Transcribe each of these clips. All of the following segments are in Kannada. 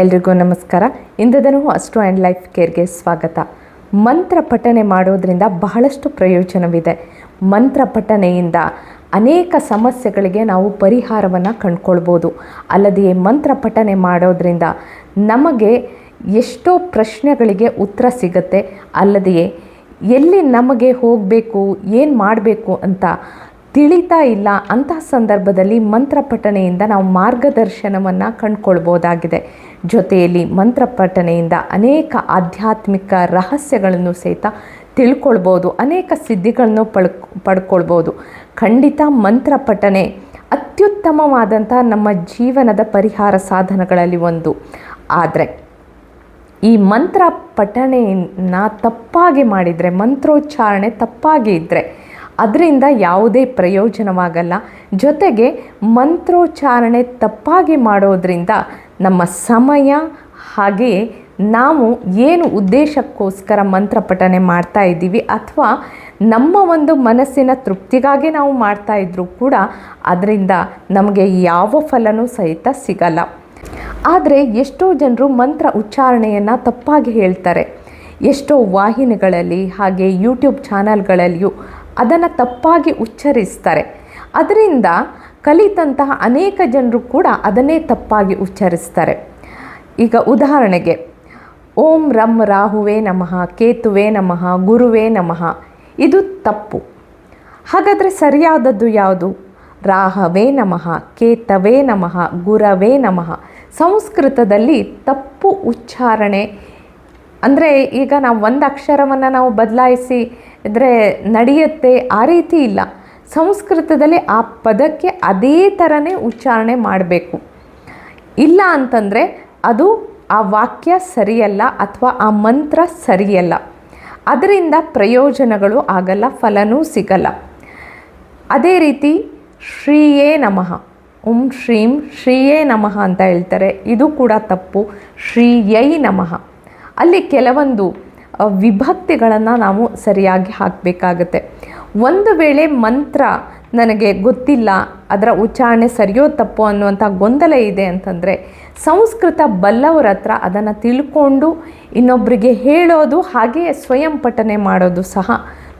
ಎಲ್ರಿಗೂ ನಮಸ್ಕಾರ. ಇಂದದನು ಅಸ್ಟ್ರೋ ಆ್ಯಂಡ್ ಲೈಫ್ ಕೇರ್ಗೆ ಸ್ವಾಗತ. ಮಂತ್ರ ಪಠನೆ ಮಾಡೋದರಿಂದ ಬಹಳಷ್ಟು ಪ್ರಯೋಜನವಿದೆ. ಮಂತ್ರ ಪಠನೆಯಿಂದ ಅನೇಕ ಸಮಸ್ಯೆಗಳಿಗೆ ನಾವು ಪರಿಹಾರವನ್ನು ಕಂಡುಕೊಳ್ಬೋದು. ಅಲ್ಲದೆ ಮಂತ್ರ ಪಠನೆ ಮಾಡೋದರಿಂದ ನಮಗೆ ಎಷ್ಟೋ ಪ್ರಶ್ನೆಗಳಿಗೆ ಉತ್ತರ ಸಿಗುತ್ತೆ. ಅಲ್ಲದೆಯೇ ಎಲ್ಲಿ ನಮಗೆ ಹೋಗಬೇಕು, ಏನು ಮಾಡಬೇಕು ಅಂತ ತಿಳಿತಾ ಇಲ್ಲ ಅಂತಹ ಸಂದರ್ಭದಲ್ಲಿ ಮಂತ್ರ ಪಠನೆಯಿಂದ ನಾವು ಮಾರ್ಗದರ್ಶನವನ್ನು ಕಂಡುಕೊಳ್ಬೋದಾಗಿದೆ. ಜೊತೆಯಲ್ಲಿ ಮಂತ್ರ ಪಠನೆಯಿಂದ ಅನೇಕ ಆಧ್ಯಾತ್ಮಿಕ ರಹಸ್ಯಗಳನ್ನು ಸಹಿತ ತಿಳ್ಕೊಳ್ಬೋದು, ಅನೇಕ ಸಿದ್ಧಿಗಳನ್ನು ಪಡ್ಕ್ ಪಡ್ಕೊಳ್ಬೋದು. ಖಂಡಿತ ಮಂತ್ರ ಪಠನೆ ಅತ್ಯುತ್ತಮವಾದಂಥ ನಮ್ಮ ಜೀವನದ ಪರಿಹಾರ ಸಾಧನಗಳಲ್ಲಿ ಒಂದು. ಆದರೆ, ಈ ಮಂತ್ರ ಪಠಣೆಯನ್ನು ತಪ್ಪಾಗಿ ಮಾಡಿದರೆ, ಮಂತ್ರೋಚ್ಚಾರಣೆ ತಪ್ಪಾಗಿ ಇದ್ದರೆ ಅದರಿಂದ ಯಾವುದೇ ಪ್ರಯೋಜನವಾಗಲ್ಲ. ಜೊತೆಗೆ ಮಂತ್ರೋಚ್ಚಾರಣೆ ತಪ್ಪಾಗಿ ಮಾಡೋದ್ರಿಂದ ನಮ್ಮ ಸಮಯ ಹಾಗೆ ನಾವು ಏನು ಉದ್ದೇಶಕ್ಕೋಸ್ಕರ ಮಂತ್ರ ಪಠನೆ ಮಾಡ್ತಾ ಇದ್ದೀವಿ ಅಥವಾ ನಮ್ಮ ಒಂದು ಮನಸ್ಸಿನ ತೃಪ್ತಿಗಾಗಿ ನಾವು ಮಾಡ್ತಾ ಇದ್ದರೂ ಕೂಡ ಅದರಿಂದ ನಮಗೆ ಯಾವ ಫಲನೂ ಸಹಿತ ಸಿಗಲ್ಲ. ಆದರೆ ಎಷ್ಟೋ ಜನರು ಮಂತ್ರ ಉಚ್ಚಾರಣೆಯನ್ನು ತಪ್ಪಾಗಿ ಹೇಳ್ತಾರೆ. ಎಷ್ಟೋ ವಾಹಿನಿಗಳಲ್ಲಿ ಹಾಗೆ ಯೂಟ್ಯೂಬ್ ಚಾನಲ್ಗಳಲ್ಲಿಯೂ ಅದನ್ನು ತಪ್ಪಾಗಿ ಉಚ್ಚರಿಸ್ತಾರೆ. ಅದರಿಂದ ಕಲಿತಂತಹ ಅನೇಕ ಜನರು ಕೂಡ ಅದನ್ನೇ ತಪ್ಪಾಗಿ ಉಚ್ಚರಿಸ್ತಾರೆ. ಈಗ ಉದಾಹರಣೆಗೆ, ಓಂ ರಂ ರಾಹುವೇ ನಮಃ, ಕೇತುವೇ ನಮಃ, ಗುರುವೇ ನಮಃ, ಇದು ತಪ್ಪು. ಹಾಗಾದರೆ ಸರಿಯಾದದ್ದು ಯಾವುದು? ರಾಹವೇ ನಮಃ, ಕೇತವೇ ನಮಃ, ಗುರವೇ ನಮಃ. ಸಂಸ್ಕೃತದಲ್ಲಿ ತಪ್ಪು ಉಚ್ಚಾರಣೆ ಅಂದರೆ ಈಗ ನಾವು ಒಂದು ಅಕ್ಷರವನ್ನು ನಾವು ಬದಲಾಯಿಸಿ ಇದ್ರೆ ನಡೆಯುತ್ತೆ ಆ ರೀತಿ ಇಲ್ಲ. ಸಂಸ್ಕೃತದಲ್ಲಿ ಆ ಪದಕ್ಕೆ ಅದೇ ಥರನೇ ಉಚ್ಚಾರಣೆ ಮಾಡಬೇಕು. ಇಲ್ಲ ಅಂತಂದರೆ ಅದು ಆ ವಾಕ್ಯ ಸರಿಯಲ್ಲ ಅಥವಾ ಆ ಮಂತ್ರ ಸರಿಯಲ್ಲ. ಅದರಿಂದ ಪ್ರಯೋಜನಗಳು ಆಗಲ್ಲ, ಫಲನೂ ಸಿಗಲ್ಲ. ಅದೇ ರೀತಿ ಶ್ರೀಯೇ ನಮಃ. ಓಂ ಶ್ರೀಂ ಶ್ರೀಯೇ ನಮಃ ಅಂತ ಹೇಳ್ತಾರೆ. ಇದು ಕೂಡ ತಪ್ಪು. ಶ್ರೀಯೈ ನಮಃ. ಅಲ್ಲಿ ಕೆಲವೊಂದು ವಿಭಕ್ತಿಗಳನ್ನು ನಾವು ಸರಿಯಾಗಿ ಹಾಕಬೇಕಾಗತ್ತೆ. ಒಂದು ವೇಳೆ ಮಂತ್ರ ನನಗೆ ಗೊತ್ತಿಲ್ಲ, ಅದರ ಉಚ್ಚಾರಣೆ ಸರಿಯೋ ತಪ್ಪೋ ಅನ್ನುವಂಥ ಗೊಂದಲ ಇದೆ ಅಂತಂದರೆ, ಸಂಸ್ಕೃತ ಬಲ್ಲವರ ಹತ್ರ ಅದನ್ನು ತಿಳ್ಕೊಂಡು ಇನ್ನೊಬ್ಬರಿಗೆ ಹೇಳೋದು ಹಾಗೆಯೇ ಸ್ವಯಂ ಪಠನೆ ಮಾಡೋದು ಸಹ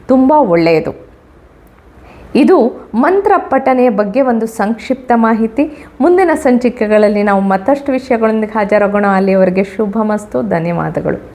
ತುಂಬ ಒಳ್ಳೆಯದು. ಇದು ಮಂತ್ರ ಪಠನೆಯ ಬಗ್ಗೆ ಒಂದು ಸಂಕ್ಷಿಪ್ತ ಮಾಹಿತಿ. ಮುಂದಿನ ಸಂಚಿಕೆಗಳಲ್ಲಿ ನಾವು ಮತ್ತಷ್ಟು ವಿಷಯಗಳೊಂದಿಗೆ ಹಾಜರಾಗೋಣ. ಅಲ್ಲಿಯವರೆಗೆ ಶುಭ ಮಸ್ತು ಧನ್ಯವಾದಗಳು.